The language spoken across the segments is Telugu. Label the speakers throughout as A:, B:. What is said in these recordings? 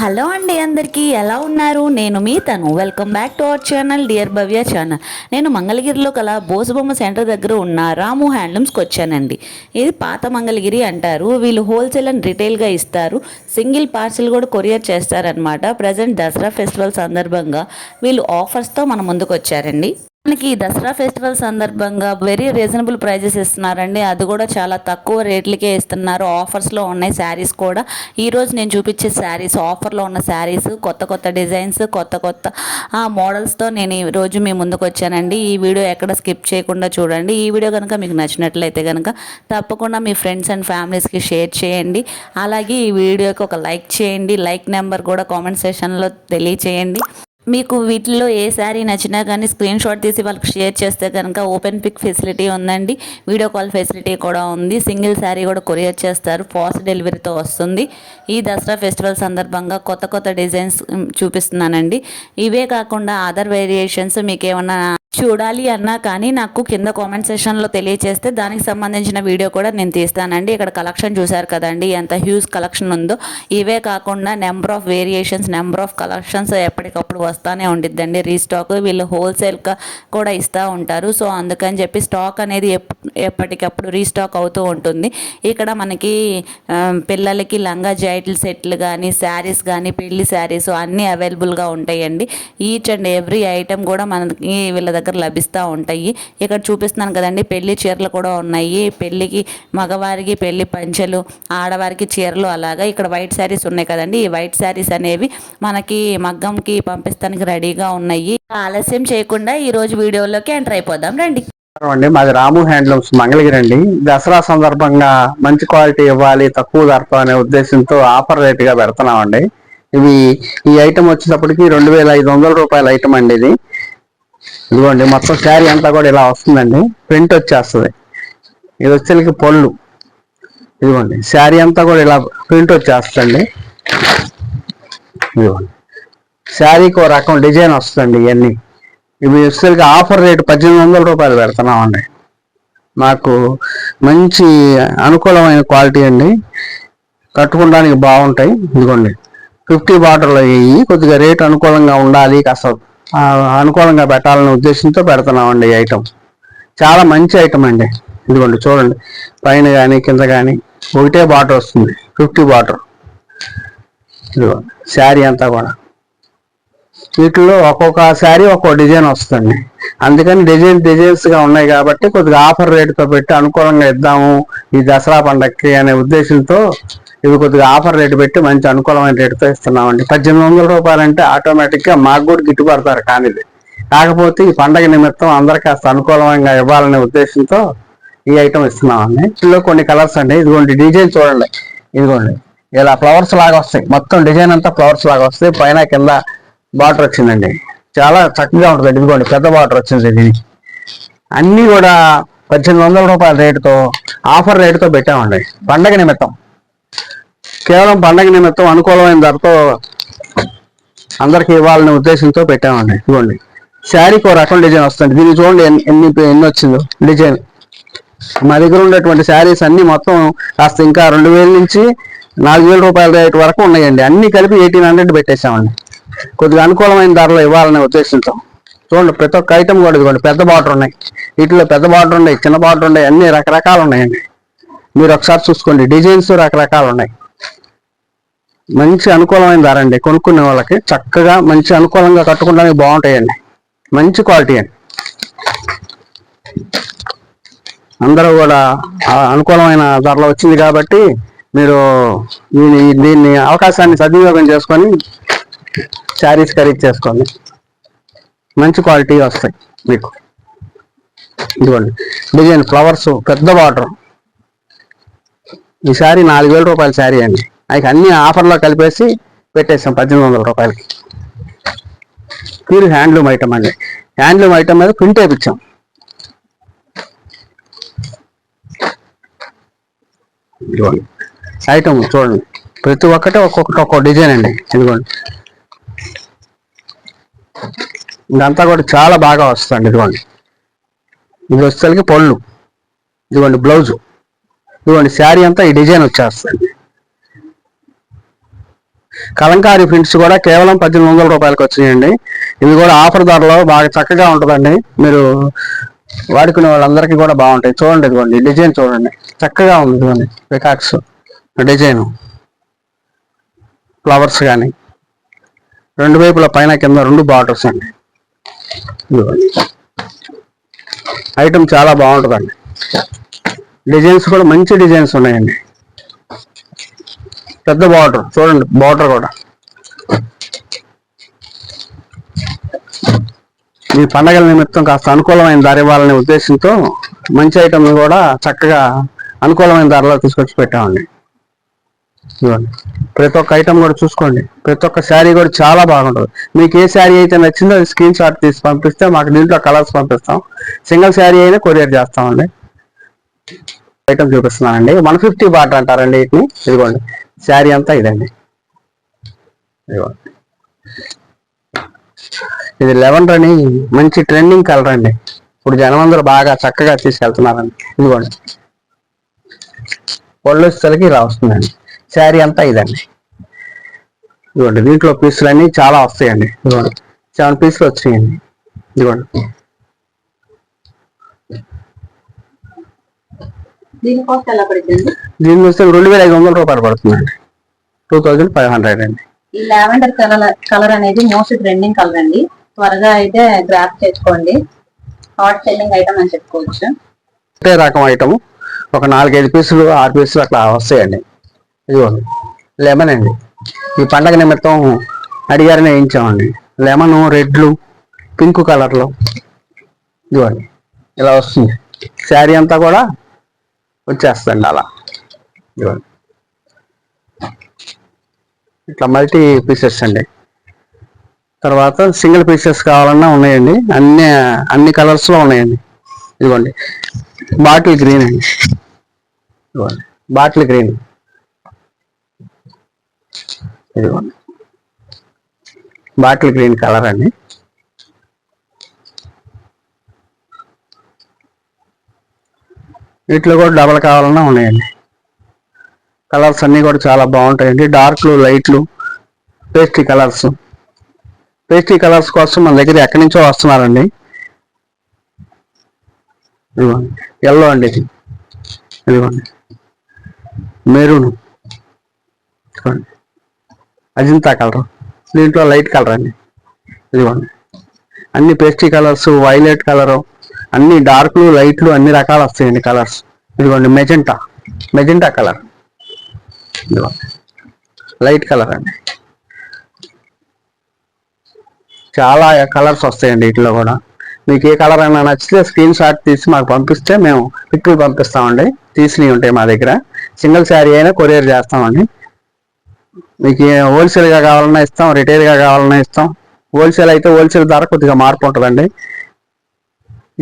A: హలో అండి అందరికీ ఎలా ఉన్నారు? నేను మీ తను. Welcome back to our channel dear Bhavya channel నేను మంగళగిరిలో కల బోసుబొమ్మ సెంటర్ దగ్గర ఉన్న రాము హ్యాండ్లూమ్స్కి వచ్చానండి. ఇది పాత మంగళగిరి అంటారు. వీళ్ళు హోల్సేల్ అండ్ రిటైల్గా ఇస్తారు. సింగిల్ పార్సిల్ కూడా కొరియర్ చేస్తారనమాట ప్రజెంట్ దసరా ఫెస్టివల్ సందర్భంగా వీళ్ళు ఆఫర్స్తో మన ముందుకు వచ్చారండి మనకి ఈ దసరా ఫెస్టివల్ సందర్భంగా వెరీ రీజనబుల్ ప్రైజెస్ ఇస్తున్నారండి. అది కూడా చాలా తక్కువ రేట్లకే ఇస్తున్నారు. ఆఫర్స్లో ఉన్నాయి శారీస్ కూడా. ఈరోజు నేను చూపించే శారీస్ ఆఫర్లో ఉన్న శారీస్ కొత్త కొత్త డిజైన్స్ కొత్త కొత్త మోడల్స్తో నేను ఈ రోజు మీ ముందుకు వచ్చానండి. ఈ వీడియో ఎక్కడ స్కిప్ చేయకుండా చూడండి. ఈ వీడియో కనుక మీకు నచ్చినట్లయితే కనుక తప్పకుండా మీ ఫ్రెండ్స్ అండ్ ఫ్యామిలీస్కి షేర్ చేయండి. అలాగే ఈ వీడియోకి ఒక లైక్ చేయండి. లైక్ నెంబర్ కూడా కామెంట్ సెషన్లో తెలియచేయండి. మీకు వీటిలో ఏ శారీ నచ్చినా కానీ స్క్రీన్ షాట్ తీసి వాళ్ళకి షేర్ చేస్తే కనుక ఓపెన్ పిక్ ఫెసిలిటీ ఉందండి. వీడియో కాల్ ఫెసిలిటీ కూడా ఉంది. సింగిల్ శారీ కూడా కొరియర్ చేస్తారు. ఫాస్ట్ డెలివరీతో వస్తుంది. ఈ దసరా ఫెస్టివల్ సందర్భంగా కొత్త కొత్త డిజైన్స్ చూపిస్తున్నానండి. ఇవే కాకుండా అదర్ వేరియేషన్స్ మీకు ఏమన్నా చూడాలి అన్నా కానీ నాకు కింద కామెంట్ సెషన్లో తెలియచేస్తే దానికి సంబంధించిన వీడియో కూడా నేను తీస్తానండి. ఇక్కడ కలెక్షన్ చూశారు కదండి ఎంత హ్యూజ్ కలెక్షన్ ఉందో. ఇవే కాకుండా number of variations number of collections ఎప్పటికప్పుడు వస్తూనే ఉండిద్దండి. రీస్టాక్ వీళ్ళు హోల్సేల్గా కూడా ఇస్తూ ఉంటారు. సో అందుకని చెప్పి స్టాక్ అనేది ఎప్పటికప్పుడు రీస్టాక్ అవుతూ ఉంటుంది. ఇక్కడ మనకి పిల్లలకి లంగా జైటిల్ సెట్లు కానీ శారీస్ కానీ పెళ్ళి శారీస్ అన్నీ అవైలబుల్గా ఉంటాయండి. ఈచ్ అండ్ ఎవ్రీ ఐటెం కూడా మనకి వీళ్ళ దగ్గర లభిస్తూ ఉంటాయి. ఇక్కడ చూపిస్తున్నాను కదండి పెళ్ళి చీరలు కూడా ఉన్నాయి. పెళ్ళికి మగవారికి పెళ్ళి పంచెలు ఆడవారికి చీరలు అలాగా. ఇక్కడ వైట్ శారీస్ ఉన్నాయి కదండి. ఈ వైట్ శారీస్ అనేవి మనకి మగ్గంకి పంపిస్తానికి రెడీగా ఉన్నాయి. ఆలస్యం చేయకుండా ఈ రోజు వీడియోలోకి ఎంటర్ అయిపోదాం. రండి.
B: అండి మాది రాము హ్యాండ్లూమ్స్ మంగళగిరి అండి. దసరా సందర్భంగా మంచి క్వాలిటీ ఇవ్వాలి తక్కువ ధరతో అనే ఉద్దేశంతో ఆఫర్ రేట్గా పెడుతున్నామండి. ఇవి ఈ ఐటమ్ వచ్చేటప్పటికి రెండు వేల ఐదు వందల రూపాయల ఐటమ్ అండి ఇది. ఇదిగోండి మొత్తం శారీ అంతా కూడా ఇలా వస్తుందండి. ప్రింట్ వచ్చేస్తుంది. ఇది వచ్చేకి పళ్ళు. ఇదిగోండి శారీ అంతా కూడా ఇలా ప్రింట్ వచ్చేస్తుందండి. ఇదిగోండి శారీకి ఒక రకం డిజైన్ వస్తుందండి ఇవన్నీ. ఇవి వచ్చేసరికి ఆఫర్ రేటు పద్దెనిమిది వందల రూపాయలు పెడుతున్నామండి మాకు మంచి అనుకూలమైన క్వాలిటీ అండి. కట్టుకోవడానికి బాగుంటాయి. ఇదిగోండి ఫిఫ్టీ బాటర్లు అయ్యి కొద్దిగా రేటు అనుకూలంగా ఉండాలి కాస్త అనుకూలంగా పెట్టాలనే ఉద్దేశంతో పెడుతున్నామండి ఈ ఐటమ్ చాలా మంచి ఐటమ్ అండి. ఇదిగోండి చూడండి. పైన కానీ కింద కానీ ఒకటే బార్డర్ వస్తుంది. ఫిఫ్టీ బార్డర్ ఇదిగోండి శారీ అంతా కూడా. వీటిల్లో ఒక్కొక్క శారీ ఒక్కొక్క డిజైన్ వస్తుంది అందుకని డిజైన్ డిజైన్స్గా ఉన్నాయి కాబట్టి కొద్దిగా ఆఫర్ రేటుతో పెట్టి అనుకూలంగా ఇద్దాము ఈ దసరా పండగకి అనే ఉద్దేశంతో ఇవి కొద్దిగా ఆఫర్ రేటు పెట్టి మంచి అనుకూలమైన రేటుతో ఇస్తున్నామండి. పద్దెనిమిది వందల రూపాయలు అంటే ఆటోమేటిక్గా మాకు కూడా గిట్టుబడతారు కానిది. కాకపోతే ఈ పండగ నిమిత్తం అందరు కాస్త అనుకూలంగా ఇవ్వాలనే ఉద్దేశంతో ఈ ఐటమ్ ఇస్తున్నామండి. ఇందులో కొన్ని కలర్స్ అండి. ఇదిగోండి డిజైన్ చూడండి. ఇదిగోండి ఇలా ఫ్లవర్స్ లాగా వస్తాయి. మొత్తం డిజైన్ అంతా ఫ్లవర్స్ లాగా వస్తాయి. పైన కింద బార్డర్ వచ్చిందండి. చాలా చక్కగా ఉంటుంది ఇదిగోండి పెద్ద వాటర్ వచ్చింది దీనికి. అన్నీ కూడా పద్దెనిమిది వందల రూపాయల రేటుతో ఆఫర్ రేటుతో పెట్టామండి. పండగ నిమిత్తం. కేవలం పండగ నిమిత్తం అనుకూలమైన ధరతో అందరికి ఇవ్వాలనే ఉద్దేశంతో పెట్టామండి. ఇదిగోండి. శారీకి ఒక రకం డిజైన్ వస్తుంది. దీన్ని చూడండి ఎన్ని ఎన్ని ఎన్ని వచ్చిందో డిజైన్. మా దగ్గర ఉండేటువంటి శారీస్ అన్ని మొత్తం కాస్త ఇంకా రెండు వేల నుంచి నాలుగు వేల రూపాయల రేటు వరకు ఉన్నాయండి. అన్ని కలిపి ఎయిటీన్ హండ్రెడ్ పెట్టేశామండి. కొద్దిగా అనుకూలమైన ధరలో ఇవ్వాలనే ఉద్దేశంతో. చూడండి ప్రతి ఒక్క ఐటమ్ కూడా ఇదిగోండి పెద్ద బాటర్ ఉన్నాయి. వీటిలో పెద్ద బాటర్ ఉన్నాయి చిన్న బాటర్ ఉన్నాయి అన్ని రకరకాలు ఉన్నాయండి. మీరు ఒకసారి చూసుకోండి డిజైన్స్ రకరకాలు ఉన్నాయి. మంచి అనుకూలమైన ధర అండి కొనుక్కునే వాళ్ళకి చక్కగా మంచి అనుకూలంగా కట్టుకోవడానికి బాగుంటాయండి. మంచి క్వాలిటీ అండి. అందరూ కూడా అనుకూలమైన ధరలో వచ్చింది కాబట్టి మీరు దీన్ని అవకాశాన్ని సద్వినియోగం చేసుకొని శారీస్ ఖరీదు చేసుకోండి మంచి క్వాలిటీ వస్తాయి మీకు. ఇదిగోండి. డిజైన్ ఫ్లవర్స్ పెద్ద బార్డర్. ఈ శారీ నాలుగు వేల రూపాయల శారీ అండి. అవి అన్ని ఆఫర్లో కలిపేసి పెట్టేసాం పద్దెనిమిది వందల రూపాయలకి. ప్యూర్ హ్యాండ్లూమ్ ఐటమ్ అండి. హ్యాండ్లూమ్ ఐటమ్ మీద ప్రింట్ వేయించాం ఇదిగోండి. ఐటమ్ చూడండి. ప్రతి ఒక్కటి ఒక్కొక్కటి ఒక్కొక్క డిజైన్ అండి. ఇదిగోండి. ఇదంతా కూడా చాలా బాగా వస్తుంది ఇదిగోండి. ఇది వచ్చేసరికి పళ్ళు. ఇదిగోండి బ్లౌజు. ఇదిగోండి శారీ అంతా ఈ డిజైన్ వచ్చేస్తుంది. కలంకారీ ప్రింట్స్ కూడా కేవలం పద్దెనిమిది వందల రూపాయలకు వచ్చినాయండి. ఇవి కూడా ఆఫర్ ధరలో బాగా చక్కగా ఉంటుందండి. మీరు వాడుకునే వాళ్ళందరికీ కూడా బాగుంటాయి. చూడండి ఇదిగోండి డిజైన్ చూడండి. చక్కగా ఉంది ఇదిగోండి పికాక్స్ డిజైన్. ఫ్లవర్స్ కానీ. రెండు వైపుల పైన కింద రెండు బార్డర్స్ అండి. ఐటమ్ చాలా బాగుంటుందండి. డిజైన్స్ కూడా మంచి డిజైన్స్ ఉన్నాయండి. పెద్ద బార్డర్ చూడండి బార్డర్ కూడా. ఈ పండగల నిమిత్తం కాస్త అనుకూలమైన ధర ఇవ్వాలనే ఉద్దేశంతో మంచి ఐటమ్ కూడా చక్కగా అనుకూలమైన ధరలో తీసుకొచ్చి పెట్టామండి. ఇదిగోండి ప్రతి ఒక్క ఐటమ్ కూడా చూసుకోండి. ప్రతి ఒక్క శారీ కూడా చాలా బాగుంటుంది. మీకు ఏ శారీ అయితే నచ్చిందో అది స్క్రీన్ షాట్ తీసి పంపిస్తే మాకు దీంట్లో కలర్స్ పంపిస్తాం. సింగిల్ శారీ అయినా కొరియర్ చేస్తామండి. ఐటమ్ చూపిస్తున్నానండి. వన్ ఫిఫ్టీ బాట్ అంటారండి వీటిని. ఇదిగోండి. శారీ అంతా ఇదండి. ఇదిగోండి. ఇది లెవెన్ అని మంచి ట్రెండింగ్ కలర్ అండి. ఇప్పుడు జనం అందరూ బాగా చక్కగా తీసుకెళ్తున్నారండి. ఇదిగోండి. ఒళ్ళు వచ్చేసరికి ఇలా వస్తుందండి. శారీ అంతా ఇదండి. ఇదిగోండి దీంట్లో పీసులు అన్ని చాలా వస్తాయండి. ఇదిగోండి సెవెన్ పీసులు వచ్చినాయండి. ఇదిగోండి.
C: దీని
B: వస్తే రెండు వేల ఐదు వందల రూపాయలు పడుతుందండి. టూ థౌజండ్ ఫైవ్ హండ్రెడ్ అండి.
C: ఈ లావెండర్ కలర్ కలర్ అనేది మోస్ట్ ట్రెండింగ్ కలర్ అండి. త్వరగా అయితే గ్రాప్ చేసుకోండి. హాట్ సెల్లింగ్ ఐటమ్ అని చెప్పుకోవచ్చు.
B: ఒకటే రకం ఐటమ్. ఒక నాలుగైదు పీసులు ఆరు పీసులు అట్లా వస్తాయండి. ఇదిగోండి లెమన్ అండి. ఈ పండగ నిమిత్తం అడిగారని వేయించామండి. లెమన్ రెడ్లు పింక్ కలర్లో. ఇదిగోండి ఇలా వస్తుంది. శారీ అంతా కూడా వచ్చేస్తుంది అలా. ఇదిగోండి. ఇట్లా మల్టీ పీసెస్ అండి. తర్వాత సింగిల్ పీసెస్ కావాలన్నా ఉన్నాయండి. అన్ని అన్ని కలర్స్లో ఉన్నాయండి. ఇదిగోండి బాటిల్ గ్రీన్ అండి. ఇదిగోండి బాటిల్ గ్రీన్. ఇదిగోండి బాటిల్ గ్రీన్ కలర్ అండి. వీటిలో కూడా డబల్ కావాలన్నా ఉన్నాయండి. కలర్స్ అన్నీ కూడా చాలా బాగుంటాయండి. డార్క్లు లైట్లు పేస్ట్రీ కలర్స్. పేస్ట్రీ కలర్స్ కోసం మన దగ్గర ఎక్కడి నుంచో వస్తున్నారండి. ఇదిగోండి ఎల్లో అండి ఇది. ఇదిగోండి మెరూన్. చూడండి అజింతా కలర్? దీంట్లో లైట్ కలర్ అండి? ఇదిగోండి. అన్ని పేస్ట్రీ కలర్స్ వైలెట్ కలరు అన్ని డార్క్లు లైట్లు అన్ని రకాలు వస్తాయండి కలర్స్. ఇదిగోండి మెజెంటా. Magenta colour. ఇదిగోండి. లైట్ కలర్ అండి. చాలా కలర్స్ వస్తాయండి వీటిలో కూడా. మీకు ఏ కలర్ అయినా నచ్చితే స్క్రీన్ షాట్ తీసి మాకు పంపిస్తే మేము పిక్కులు పంపిస్తామండి. తీసినవి ఉంటాయి మా దగ్గర. సింగిల్ శారీ అయినా కొరియర్ చేస్తామండి. మీకు హోల్సేల్గా కావాలన్నా ఇస్తాం రిటైల్గా కావాలన్నా ఇస్తాం. హోల్సేల్ అయితే హోల్సేల్ ధర కొద్దిగా మార్పు ఉంటుందండి.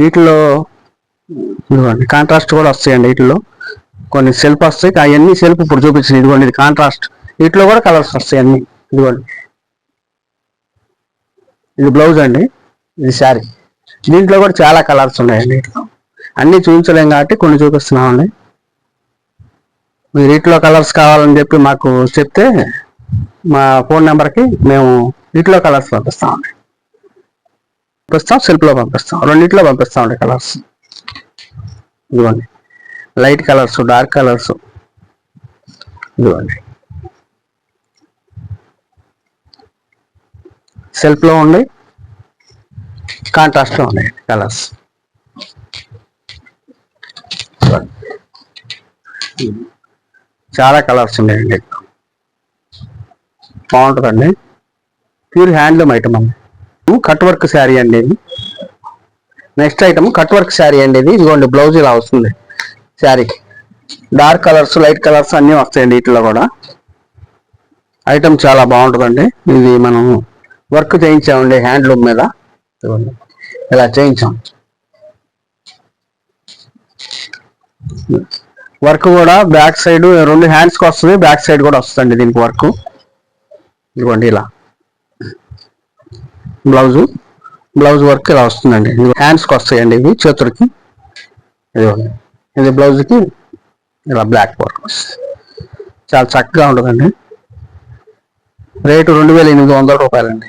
B: వీటిలో ఇదిగోండి కాంట్రాస్ట్ కూడా వస్తాయండి వీటిలో. కొన్ని సెల్ఫ్ వస్తాయి అవన్నీ సెల్ఫ్ ఇప్పుడు చూపించింది. ఇదిగోండి ఇది కాంట్రాస్ట్ వీటిలో కూడా కలర్స్ వస్తాయి అన్ని. ఇదిగోండి. ఇది బ్లౌజ్ అండి. ఇది శారీ దీంట్లో కూడా చాలా కలర్స్ ఉన్నాయండి. వీటిలో అన్నీ చూపించలేం కాబట్టి కొన్ని చూపిస్తున్నామండి. మీరు వీటిలో కలర్స్ కావాలని చెప్పి మాకు చెప్తే మా ఫోన్ నెంబర్కి మేము ఇట్లో కలర్స్ పంపిస్తామండి పంపిస్తాం సెల్ఫ్లో పంపిస్తాం రెండింటిలో పంపిస్తామండి కలర్స్. ఇదిగోండి. Light colours dark colours. ఇదిగోండి. సెల్ఫ్లో ఉండి కాంట్రాస్ట్లో ఉన్నాయి కలర్స్. చాలా కలర్స్ ఉన్నాయండి. బాగుంటుందండి. ప్యూర్ హ్యాండ్లూమ్ ఐటమ్ అండి. కట్ వర్క్ శారీ అండి ఇది. Next item cut work sari అండి ఇది. ఇదిగోండి బ్లౌజ్ ఇలా వస్తుంది శారీకి డార్క్ కలర్స్ లైట్ కలర్స్ అన్నీ వస్తాయండి వీటిలో కూడా. ఐటమ్ చాలా బాగుంటుందండి. ఇది మనం వర్క్ చేయించామండి హ్యాండ్లూమ్ మీద. ఇదిగోండి ఇలా చేయించాం. వర్క్ కూడా బ్యాక్ సైడ్ రెండు హ్యాండ్స్కి వస్తుంది బ్యాక్ సైడ్ కూడా వస్తుంది దీనికి వర్క్. ఇదిగోండి ఇలా. బ్లౌజు బ్లౌజ్ వర్క్ ఇలా వస్తుందండి. హ్యాండ్స్కి వస్తాయండి ఇవి చేతులకి. ఇదిగోండి. ఇది బ్లౌజ్కి ఇలా బ్లాక్ వర్క్. వస్తుంది చాలా చక్కగా ఉంటుందండి. రేటు రెండు వేల ఎనిమిది వందల రూపాయలండి.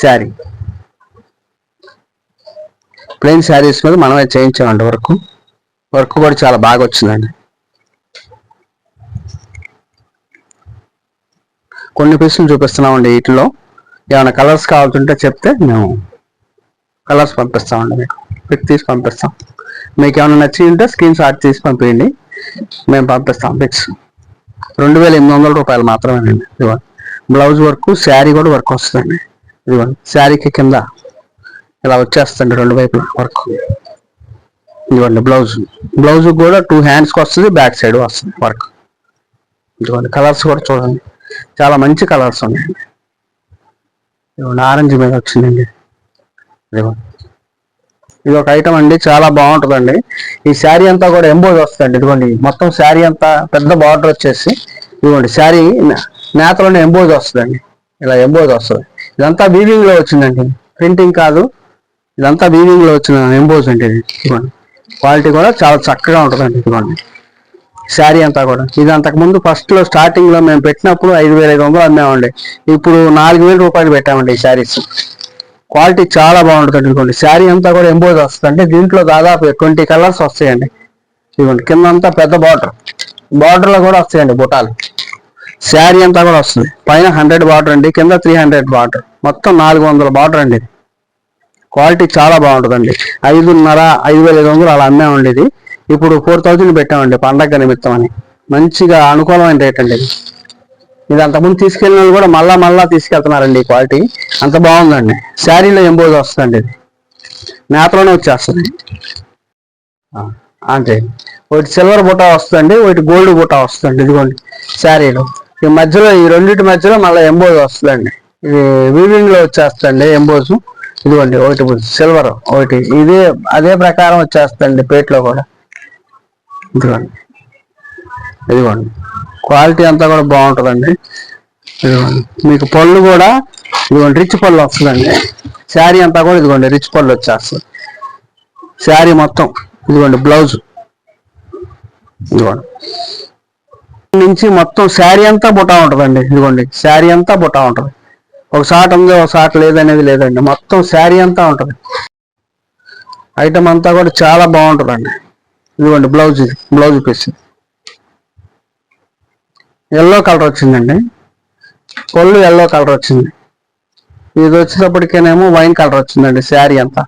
B: శారీ. ప్లెయిన్ శారీస్ మీద మనమే చేయించామండి వర్క్. వర్క్ కూడా చాలా బాగా వచ్చిందండి. కొన్ని పీసులు చూపిస్తున్నామండి వీటిలో. ఏమైనా కలర్స్ కావాల్సింటే చెప్తే మేము కలర్స్ పంపిస్తామండి మీకు. పిక్ తీసి పంపిస్తాం. మీకు ఏమైనా నచ్చి ఉంటే స్క్రీన్ షాట్ తీసి పంపించండి మేము పంపిస్తాం పిక్స్ రెండు వేల ఎనిమిది వందల రూపాయలు మాత్రమేనండి. ఇవ్వండి బ్లౌజ్ వర్క్ శారీ కూడా వర్క్ వస్తుందండి. ఇదిగోండి శారీకి కింద ఇలా వచ్చేస్తుంది రెండు వైపులా వర్క్. ఇదిగోండి బ్లౌజ్ బ్లౌజ్ కూడా టూ హ్యాండ్స్కి వస్తుంది బ్యాక్ సైడ్ వస్తుంది వర్క్ ఇదిగోండి కలర్స్ కూడా చూడండి. చాలా మంచి కలర్స్ ఉన్నాయి. ఇదిగోండి ఆరెంజ్ మీద వచ్చిందండి. ఇదిగోండి. ఇది ఒక ఐటమ్ అండి చాలా బాగుంటుందండి. ఈ శారీ అంతా కూడా ఎంబోజ్ వస్తుందండి ఇదిగోండి. మొత్తం శారీ అంతా పెద్ద బార్డర్ వచ్చేసి ఇదిగోండి శారీ నేతలోనే ఎంబోజ్ వస్తుందండి. ఇలా ఎంబోజ్ వస్తుంది. ఇదంతా వీవింగ్లో వచ్చిందండి. ప్రింటింగ్ కాదు ఇదంతా వీవింగ్లో వచ్చిన ఎంబోజ్ అండి ఇది. ఇదిగోండి. క్వాలిటీ కూడా చాలా చక్కగా ఉంటుందండి ఇదిగోండి శారీ అంతా కూడా. ఇది అంతకు ముందు ఫస్ట్లో మేము పెట్టినప్పుడు ఐదు వేల ఐదు వందలు అమ్మామండి. ఇప్పుడు నాలుగు వేల రూపాయలు పెట్టామండి ఈ శారీస్. క్వాలిటీ చాలా బాగుంటుంది ఇదిగోండి శారీ అంతా కూడా ఎంబోజ్ వస్తుంది దీంట్లో దాదాపు ట్వంటీ కలర్స్ వస్తాయండి. ఇదిగోండి కింద అంతా పెద్ద బార్డర్. బార్డర్లో కూడా వస్తాయండి బుటాలు. శారీ అంతా కూడా వస్తుంది. పైన హండ్రెడ్ బార్డర్ అండి. కింద త్రీ హండ్రెడ్ బార్డర్. మొత్తం నాలుగు వందల బార్డర్ అండి ఇది. క్వాలిటీ చాలా బాగుంటుందండి. ఐదున్నర ఐదు వేల ఐదు వందలు అలా అమ్మామండి ఇది ఇప్పుడు ఫోర్ థౌజండ్ పెట్టామండి పండగ నిమిత్తం అని. మంచిగా అనుకూలమైన రేట్ అండి ఇది. ఇది అంతకుముందు తీసుకెళ్ళిన వాళ్ళు కూడా మళ్ళా మళ్ళా తీసుకెళ్తున్నారండి ఈ క్వాలిటీ. అంత బాగుందండి. శారీలో ఎంబోజ్ వస్తుందండి ఇది. నేతలోనే వచ్చేస్తుంది. అంతే. ఒకటి సిల్వర్ బుట్ట వస్తుందండి ఒకటి గోల్డ్ బుట్ట వస్తుందండి. ఇదిగోండి శారీలో. ఈ మధ్యలో ఈ రెండింటి మధ్యలో మళ్ళీ ఎంబోజ్ వస్తుందండి. ఇది వీవింగ్లో వచ్చేస్తుందండి వచ్చేస్తుంది ఇదిగోండి ఒకటి సిల్వర్ ఒకటి. ఇదే అదే ప్రకారం వచ్చేస్తుంది పేట్లో కూడా. ఇదిగోండి. ఇదిగోండి. క్వాలిటీ అంతా కూడా బాగుంటుందండి. ఇదిగోండి. మీకు పళ్ళు కూడా ఇదిగోండి రిచ్ పళ్ళు వస్తుందండి. శారీ అంతా కూడా ఇదిగోండి రిచ్ పళ్ళు వచ్చేస్తుంది. శారీ మొత్తం. ఇదిగోండి బ్లౌజ్ ఇదిగోండి. నుంచి మొత్తం శారీ అంతా బుటా ఉంటుందండి. ఇదిగోండి శారీ అంతా బుటా ఉంటుంది. ఒక షాట్ ఉంది ఒక షాట్ లేదనేది లేదండి. మొత్తం శారీ అంతా ఉంటుంది. ఐటమ్ అంతా కూడా చాలా బాగుంటుందండి. ఇదిగోండి బ్లౌజ్ ఇది బ్లౌజ్ పీస్. ఎల్లో కలర్ వచ్చిందండి. పళ్ళు ఎల్లో కలర్ వచ్చింది. ఇది వచ్చేటప్పటికేనేమో వైన్ కలర్ వచ్చిందండి శారీ అంతా.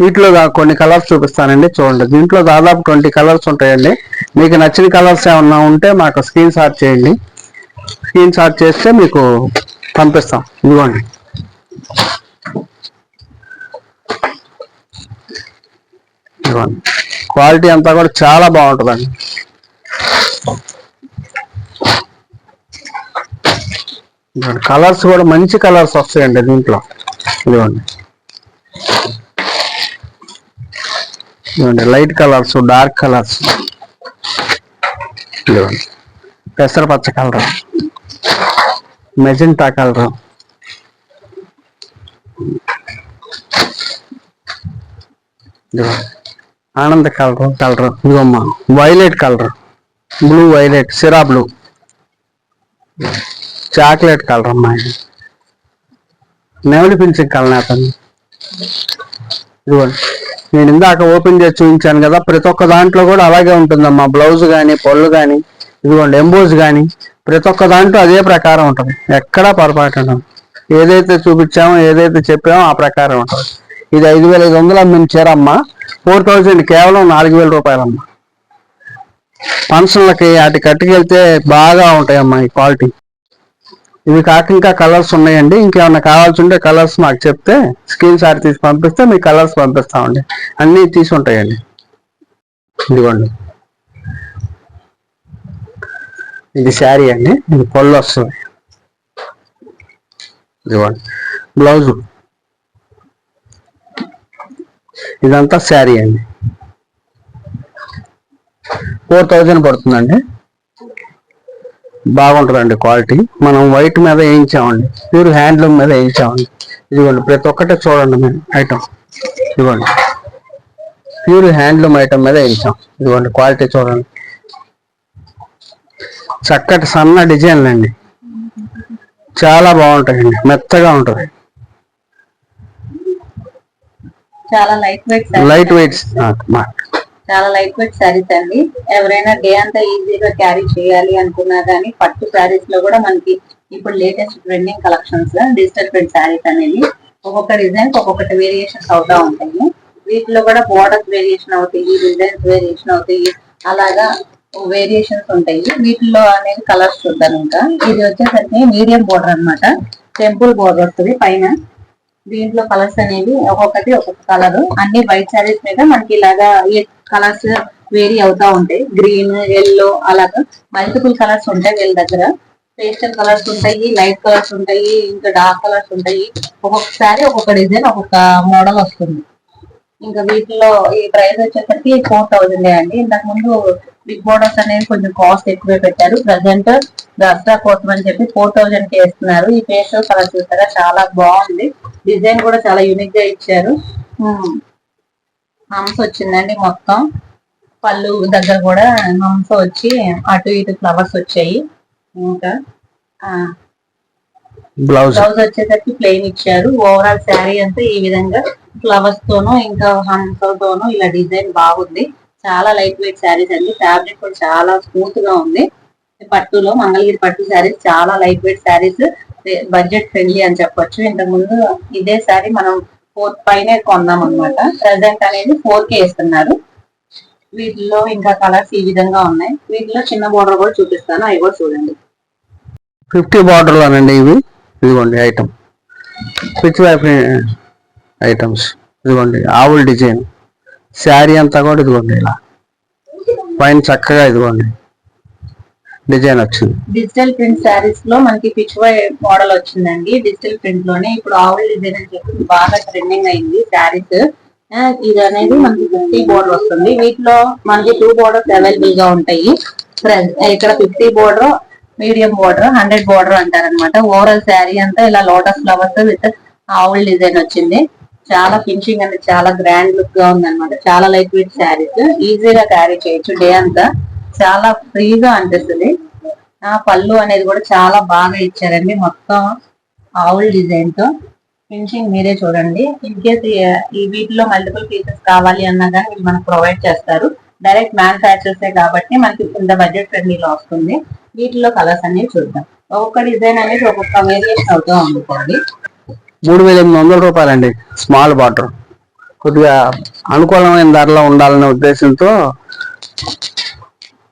B: వీటిలో దా- కొన్ని కలర్స్ చూపిస్తానండి చూడండి. దీంట్లో దాదాపు ట్వంటీ కలర్స్ ఉంటాయండి. మీకు నచ్చిన కలర్స్ ఏమన్నా ఉంటే మాకు స్క్రీన్ షాట్ చేయండి. స్క్రీన్ షాట్ చేస్తే మీకు పంపిస్తాం. ఇదిగోండి. ఇదిగోండి. క్వాలిటీ అంతా కూడా చాలా బాగుంటుందండి. కలర్స్ కూడా మంచి కలర్స్ వస్తాయండి దీంట్లో. ఇదిగోండి. ఇదిగోండి. Light colours dark colours. ఇదిగోండి పెసరపచ్చ కలర్ మెజెంటా కలర్. ఆనంద కలర్ కలర్. ఇదిగోమ్మ వైలెట్ కలర్. బ్లూ వైలెట్ సిరా బ్లూ. చాక్లెట్ కలర్ అమ్మాయి నెవలి పింఛన్ కలర్ అతను? ఇదిగోండి నేను ఇందాక ఓపెన్ చేసి చూపించాను కదా ప్రతి ఒక్క దాంట్లో కూడా అలాగే ఉంటుందమ్మా. బ్లౌజ్ కానీ పళ్ళు కానీ ఇదిగోండి ఎంబోజ్ కానీ ప్రతి ఒక్క దాంట్లో అదే ప్రకారం ఉంటుంది. ఎక్కడా పొరపాటు ఉండదు. ఏదైతే చూపించామో ఏదైతే చెప్పామో ఆ ప్రకారం ఉంటుంది. ఇది ఐదు వేల ఐదు వందలు అమ్మిన చీరమ్మా ఫోర్ థౌజండ్ కేవలం నాలుగు వేల రూపాయలమ్మా ఫంక్షన్లకి వాటి కట్టుకెళ్తే బాగా ఉంటాయమ్మా ఈ క్వాలిటీ. ఇవి కాక ఇంకా కలర్స్ ఉన్నాయండి. ఇంకేమన్నా కావాల్సి ఉంటే కలర్స్ మాకు చెప్తే స్క్రీన్ షాట్ తీసి పంపిస్తే మీకు కలర్స్ పంపిస్తామండి. అన్నీ తీసి ఉంటాయండి. ఇదిగోండి. ఇది శారీ అండి. ఇది పళ్ళు వస్తుంది ఇదిగోండి. బ్లౌజు. ఇదంతా శారీ అండి. ఫోర్ థౌజండ్ పడుతుందండి. బాగుంటుందండి క్వాలిటీ. మనం వైట్ మీద వేయించామండి. ప్యూర్ హ్యాండ్లూమ్ మీద వేయించామండి. ఇదిగోండి ప్రతి ఒక్కటే చూడండి మేము ఐటమ్. ఇదిగోండి. ప్యూర్ హ్యాండ్లూమ్ ఐటమ్ మీద వేయించాం. ఇదిగోండి క్వాలిటీ చూడండి. చక్కటి సన్న డిజైన్లు అండి చాలా బాగుంటాయండి మెత్తగా ఉంటుంది.
C: చాలా లైట్ వెయిట్
B: లైట్ వెయిట్స్
C: చాలా లైట్ వెయిట్ శారీస్ అండి. ఎవరైనా డే అంతా ఈజీగా క్యారీ చేయాలి అనుకున్నా కానీ పట్టు శారీస్లో కూడా మనకి ఇప్పుడు latest trending collections digital print saris అనేది ఒక్కొక్క డిజైన్ ఒక్కొక్కటి వేరియేషన్స్ అవుతా ఉంటాయి. వీటిలో కూడా బోర్డర్స్ వేరియేషన్ అవుతాయి డిజైన్స్ వేరియేషన్ అవుతాయి. అలాగా వేరియేషన్స్ ఉంటాయి. వీటిలో అనేది కలర్స్ చూద్దాం ఇంకా. ఇది వచ్చేసరికి మీడియం బోర్డర్ అన్నమాట. టెంపుల్ బోర్డర్ వస్తుంది పైన. దీంట్లో కలర్స్ అనేవి ఒక్కొక్కటి ఒక్కొక్క కలర్. అన్ని వైట్ శారీస్ మీద మనకి ఇలాగా కలర్స్ వేరీ అవుతా ఉంటాయి. గ్రీన్ ఎల్లో అలాగా మల్టిపుల్ కలర్స్ ఉంటాయి వీళ్ళ దగ్గర. పేస్టల్ కలర్స్ ఉంటాయి లైట్ కలర్స్ ఉంటాయి ఇంకా డార్క్ కలర్స్ ఉంటాయి. ఒక్కొక్కసారి ఒక్కొక్క డిజైన్ ఒక్కొక్క మోడల్ వస్తుంది. ఇంకా వీటిలో ఈ ప్రైస్ వచ్చేసరికి ఫోర్ థౌజండ్ అండి. ఇంతకు ముందు బిగ్ బోర్డర్స్ అనేది కొంచెం కాస్ట్ ఎక్కువే పెట్టారు. ప్రజెంట్ దసరా కోసం అని చెప్పి ఫోర్ థౌజండ్కి వేస్తున్నారు ఈ పేస్టల్ కలర్ చూసారా? చాలా బాగుంది. డిజైన్ కూడా చాలా యూనిక్గా ఇచ్చారు. హంస వచ్చిందండి మొత్తం. పళ్ళు దగ్గర కూడా హంస వచ్చి అటు ఇటు ఫ్లవర్స్ వచ్చాయి. ఇంకా
B: బ్లౌజ్.
C: బ్లౌజ్ వచ్చేసరికి ప్లెయిన్ ఇచ్చారు. ఓవరాల్ శారీ అంతా ఈ విధంగా ఫ్లవర్స్ తోను ఇంకా హంసలతోను ఇలా డిజైన్ బాగుంది. చాలా లైట్ వెయిట్ శారీస్ అండి. ఫ్యాబ్రిక్ కూడా చాలా స్మూత్గా ఉంది. పట్టులో మంగళగిరి పట్టు శారీస్ చాలా light weight saris. Budget friendly అని చెప్పొచ్చు. ఇంతకు ముందు ఇదే శారీ మనం ఫోర్ పైన కొందాం అనమాట ప్రెసెంట్ అనేది ఫోర్ కే వేస్తున్నారు. వీటిలో ఇంకా కలర్స్ ఈ విధంగా ఉన్నాయి. వీటిలో చిన్న బోర్డర్ కూడా చూపిస్తాను. అవి కూడా చూడండి.
B: ఫిఫ్టీ బార్డర్లోనండి ఇవి. ఇదిగోండి ఐటమ్ స్విచ్ వైప్ ఐటమ్స్ ఇదిగోండి ఆవుల డిజైన్ శారీ అంతా కూడా ఇదిగోండి ఇలా. పైన చక్కగా ఇదిగోండి. డిజైన్ వచ్చింది.
C: డిజిటల్ ప్రింట్ శారీస్లో మనకి పిచ్చువై మోడల్ వచ్చిందండి. డిజిటల్ ప్రింట్లోనే ఇప్పుడు ఆవుల డిజైన్ అని చెప్పి బాగా ట్రెండింగ్ అయింది శారీస్. ఇది అనేది మనకి ఫిఫ్టీ బోర్డర్ వస్తుంది. వీటిలో మనకి టూ బోర్డర్స్ అవైలబుల్గా ఉంటాయి. ఇక్కడ fifty border medium border hundred border అంటారనమాట ఓవరాల్ శారీ అంతా ఇలా lotus flowers with owl design వచ్చింది. చాలా ఫినిషింగ్ అనేది చాలా గ్రాండ్ లుక్గా ఉంది అనమాట చాలా లైట్ వెయిట్ శారీస్ ఈజీగా క్యారీ చేయొచ్చు. డే అంతా. చాలా ఫ్రీగా అనిపిస్తుంది. ఆ పళ్ళు అనేది కూడా చాలా బాగా ఇచ్చారండి. మొత్తం ఆవుల్ డిజైన్తో. ఫినిషింగ్ మీరే చూడండి. ఇన్ కేస్ ఈ వీటిలో మల్టిపుల్ పీసెస్ కావాలి అన్నా కానీ వీళ్ళు మనకు ప్రొవైడ్ చేస్తారు. డైరెక్ట్ మ్యానుఫ్యాక్చర్సే కాబట్టి మనకి ఇంత బడ్జెట్ ఫ్రెండ్లీలో వస్తుంది. వీటిలో కలర్స్ అనేవి చూద్దాం. ఒక్కొక్క డిజైన్ అనేది ఒక్కొక్క వేరియేషన్ అవుతూ ఉంటుంది
B: మూడు వేల ఎనిమిది వందల రూపాయలండి. స్మాల్ బాటర్ కొద్దిగా అనుకూలమైన ధరలో ఉండాలనే ఉద్దేశంతో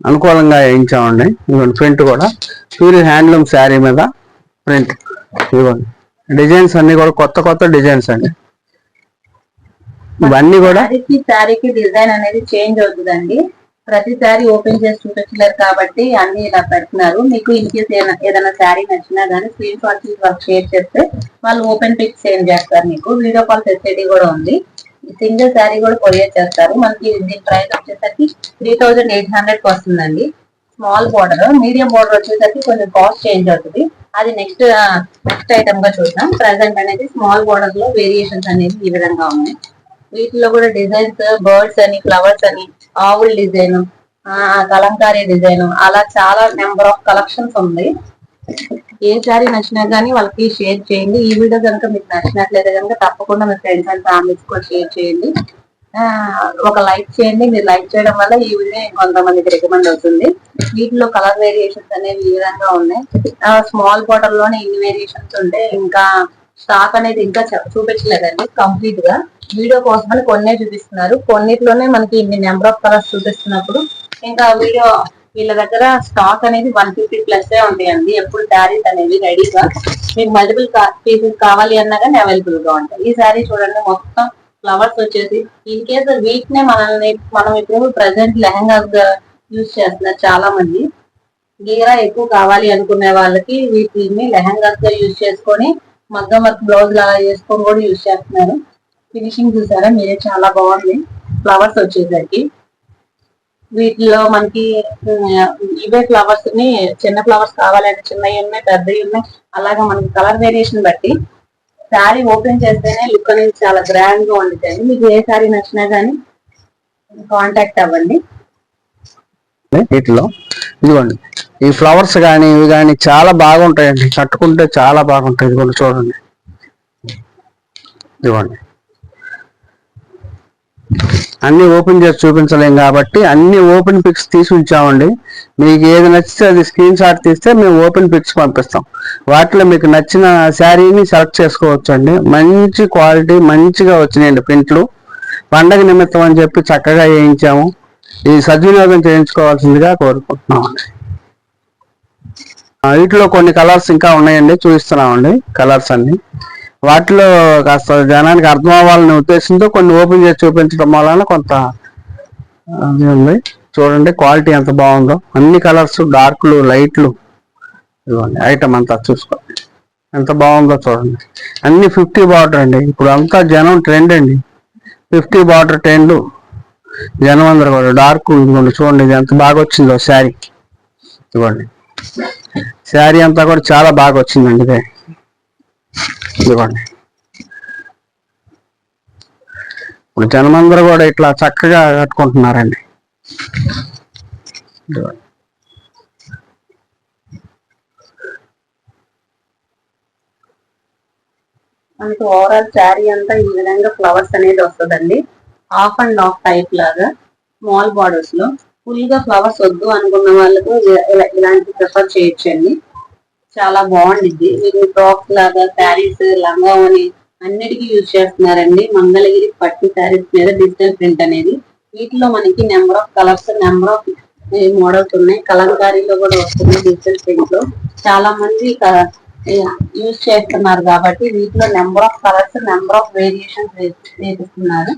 B: అనుకూలంగా వేయించామండి. ఇదిగోండి ప్రింట్ కూడా. ప్యూర్ హ్యాండ్లూమ్ శారీ మీద ప్రింట్. ఇదిగోండి డిజైన్స్ అన్ని కూడా కొత్త కొత్త డిజైన్స్ అండి. ఇవన్నీ కూడా
C: శారీకి డిజైన్ అనేది చేంజ్ అవుతుందండి. ప్రతి శారీ ఓపెన్ చేసి చూపించలేరు కాబట్టి అన్ని ఇలా పెడుతున్నారు. మీకు ఇన్ కేస్ ఏదైనా శారీ నచ్చినా గానీ స్క్రీన్ షాట్ తీసి షేర్ చేస్తే వాళ్ళు ఓపెన్ పిక్ సేవ్ చేస్తారు మీకు. వీడియో కాల్ ఫెసిలిటీ కూడా ఉంది. సింగిల్ శారీ కూడా కొరియర్ చేస్తారు. మనకి దీని ప్రైస్ వచ్చేసరికి త్రీ థౌజండ్ ఎయిట్ హండ్రెడ్ వస్తుందండి. స్మాల్ బార్డర్ మీడియం బార్డర్ వచ్చేసరికి కొంచెం కాస్ట్ చేంజ్ అవుతుంది. అది నెక్స్ట్ నెక్స్ట్ ఐటమ్గా చూద్దాం. ప్రెసెంట్ అనేది స్మాల్ బార్డర్లో వేరియేషన్స్ అనేది ఈ విధంగా ఉన్నాయి. వీటిలో కూడా డిజైన్స్ బర్డ్స్ అని ఫ్లవర్స్ అని ఆవుల డిజైన్ కలంకారీ డిజైన్ అలా చాలా నెంబర్ ఆఫ్ కలెక్షన్స్ ఉంది. ఏ శారీ నచ్చినా గానీ వాళ్ళకి షేర్ చేయండి. ఈ వీడియో కనుక మీకు నచ్చినట్లయితే కనుక తప్పకుండా మీ ఫ్రెండ్స్ అండ్ ఫ్యామిలీస్ కూడా షేర్ చేయండి. ఒక లైక్ చేయండి. మీరు లైక్ చేయడం వల్ల ఈ వీడియో కొంతమందికి రికమెండ్ అవుతుంది. వీటిలో కలర్ వేరియేషన్స్ అనేవి ఈ విధంగా ఉన్నాయి. స్మాల్ బాటిల్లోనే ఇన్ని వేరియేషన్స్ ఉంటే ఇంకా స్టాక్ అనేది ఇంకా చూపించలేదండి. కంప్లీట్గా. వీడియో కోసమని కొన్నే చూపిస్తున్నారు. కొన్నిట్లోనే మనకి ఇన్ని నెంబర్ ఆఫ్ కలర్స్ చూపిస్తున్నప్పుడు ఇంకా వీడియో వీళ్ళ దగ్గర స్టాక్ అనేది వన్ ఫిఫ్టీ ప్లస్ ఉంటాయండి. ఎప్పుడు శారీస్ అనేవి రెడీగా మీకు మల్టిపుల్ పీసెస్ కావాలి అన్నా కానీ అవైలబుల్గా ఉంటాయి. ఈ శారీ చూడండి మొత్తం ఫ్లవర్స్ వచ్చేసి. ఇన్ కేస్ వీటినే మనల్ని మనం ఇప్పుడు ప్రజెంట్ లెహంగా యూజ్ చేస్తున్నారు చాలా మంది గీరా ఎక్కువ కావాలి అనుకునే వాళ్ళకి వీటిని లెహంగాస్గా యూజ్ చేసుకొని మగ్గం వర్క్ బ్లౌజ్ లాగా చేసుకొని కూడా యూజ్ చేస్తున్నారు. ఫినిషింగ్ చూసారా? మీరే చాలా బాగుంది. ఫ్లవర్స్ వచ్చేసరికి. వీటిలో మనకి ఇవే ఫ్లవర్స్ని చిన్న ఫ్లవర్స్ కావాలంటే చిన్నవి ఉన్నాయి పెద్దవి ఉన్నాయి అలాగా మనకి కలర్ వేరియేషన్ బట్టి శారీ ఓపెన్ చేస్తేనే లుక్ అనేది చాలా గ్రాండ్గా ఉంటుంది మీకు ఏ శారీ నచ్చినా గానీ కాంటాక్ట్ అవ్వండి.
B: వీటిలో ఇదిగోండి ఈ ఫ్లవర్స్ కానీ ఇవి కానీ చాలా బాగుంటాయండి. కట్టుకుంటే చాలా బాగుంటాయి. ఇదిగోండి చూడండి. ఇదిగోండి. అన్ని ఓపెన్ చేసి చూపించలేం కాబట్టి అన్ని ఓపెన్ పిక్స్ తీసి ఉంచామండి. మీకు ఏది నచ్చితే అది స్క్రీన్ షాట్ తీస్తే మేము ఓపెన్ పిక్స్ పంపిస్తాం. వాటిలో మీకు నచ్చిన శారీని సెలెక్ట్ చేసుకోవచ్చు అండి మంచి క్వాలిటీ మంచిగా వచ్చినాయండి ప్రింట్లు. పండగ నిమిత్తం అని చెప్పి చక్కగా వేయించాము. ఈ సద్వినియోగం చేయించుకోవాల్సిందిగా కోరుకుంటున్నామండి. వీటిలో కొన్ని కలర్స్ ఇంకా ఉన్నాయండి. చూపిస్తున్నామండి కలర్స్ అన్ని. వాటిలో కాస్త జనానికి అర్థం అవ్వాలనే ఉద్దేశంతో కొన్ని ఓపెన్ చేసి చూపించడం వలన కొంత అది ఉంది. చూడండి క్వాలిటీ ఎంత బాగుందో. అన్ని కలర్స్ డార్క్లు లైట్లు. ఇవ్వండి ఐటమ్ అంతా చూసుకోండి ఎంత బాగుందో చూడండి. అన్ని ఫిఫ్టీ బార్డర్ అండి. ఇప్పుడు అంతా జనం ట్రెండ్ అండి. Fifty border trend. జనం అందరు కూడా డార్క్ ఇదిగోండి చూడండి ఇది ఎంత బాగా వచ్చిందో శారీ. ఇవ్వండి శారీ అంతా కూడా చాలా బాగా వచ్చిందండి. ఇదే. ఇదిగోండి. ఇప్పుడు జనమందరూ కూడా ఇట్లా చక్కగా కట్టుకుంటున్నారండి.
C: మనకి ఓవరాల్ శారీ అంతా ఈ విధంగా ఫ్లవర్స్ అనేది వస్తుందండి. హాఫ్ అండ్ హాఫ్ టైప్ లాగా స్మాల్ బార్డర్స్లో. ఫుల్గా ఫ్లవర్స్ వద్దు అనుకున్న వాళ్ళకు ఇ- ఇలా- ఇలాంటి ప్రిఫర్ చేయొచ్చండి. చాలా బాగుండిద్ది. మీరు ఫ్రాక్స్ లాగా శారీస్ లంగా అని అన్నిటికీ యూజ్ చేస్తున్నారండి. మంగళగిరి పట్టు శారీస్ మీద డిజిటల్ ప్రింట్ అనేది. వీటిలో మనకి number of colours number of models ఉన్నాయి. కలంకారీలో కూడా వస్తుంది డిజిటల్ ప్రింట్లో. చాలా మంది యూజ్ చేస్తున్నారు కాబట్టి వీటిలో number of colours number of variations వేపిస్తున్నారు.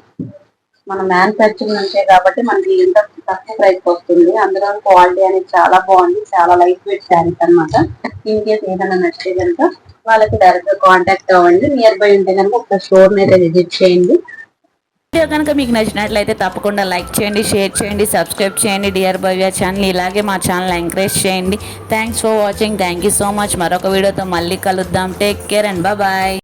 C: మన మ్యానుఫ్యాక్చరింగ్ నుంచే కాబట్టి మనకి ఇంత తక్కువ ప్రైస్ వస్తుంది. అందులో క్వాలిటీ అనేది చాలా బాగుంది. చాలా లైట్ వెయిట్ శారీస్ అన్నమాట. ఇన్ కేస్ ఏదైనా నచ్చితే కనుక వాళ్ళకి డైరెక్ట్గా కాంటాక్ట్ అవ్వండి. నియర్ బై ఉంటే కనుక ఒక స్టోర్ అయితే విజిట్ చేయండి.
A: వీడియో కనుక మీకు నచ్చినట్లయితే తప్పకుండా లైక్ చేయండి షేర్ చేయండి సబ్స్క్రైబ్ చేయండి డియర్ భవ్య ఛానల్ ఇలాగే మా ఛానల్ ఎంకరేజ్ చేయండి. Thanks for watching thank you so much మరొక వీడియోతో మళ్ళీ కలుద్దాం. Take care and bye